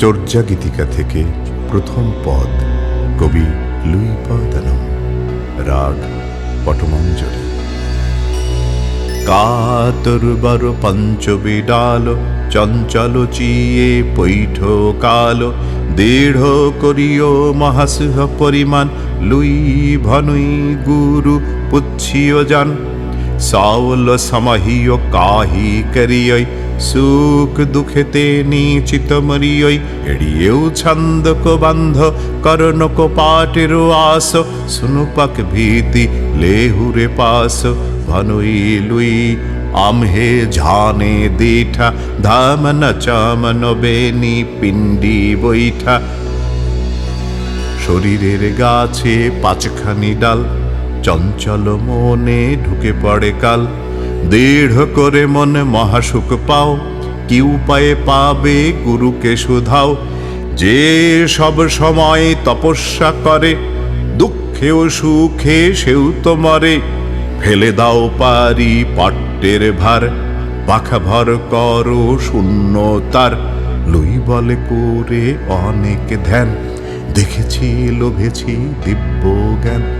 চর্যা গীতিকা থেকে প্রথম পদ কবি লুই পদানম রাগ পটমঞ্জরি। কাতর বর পঞ্চবিডাল চঞ্চল চিয়ে পৈঠ কাল, দেঢ় করিও মহাসুহ পরিমাণ, লুই ভনুই গুরু পুচ্ছিও যান সাউল সমাহিও কাহি করিয়ই সুখ দুঃখেতে নিচিত মরিয়ই এড়িয়েও ছন্দক বান্ধ করণক পাটের আস সুনুপক ভীতি লেহুরে পাস ভনুই লুই আমহে ঝানে দেঠা ধামন চামন বেনি পিণ্ডি বৈঠা শরীরের গাছে পাঁচখানি ডাল চঞ্চল মনে ঢুকে পড়ে কাল। দৃঢ় করে মনে মহাসুখ পাও, কি উপায়ে পাবে গুরুকে শুধাও? যে সব সময় তপস্যা করে, দুঃখেও সুখে সেও তো মরে। ফেলে দাও পারি পাট্টের ভার, পাখা ভর করো শূন্য তার। লুই বলে করে অনেক ধ্যান, দেখেছি, লোভেছি দিব্য জ্ঞান।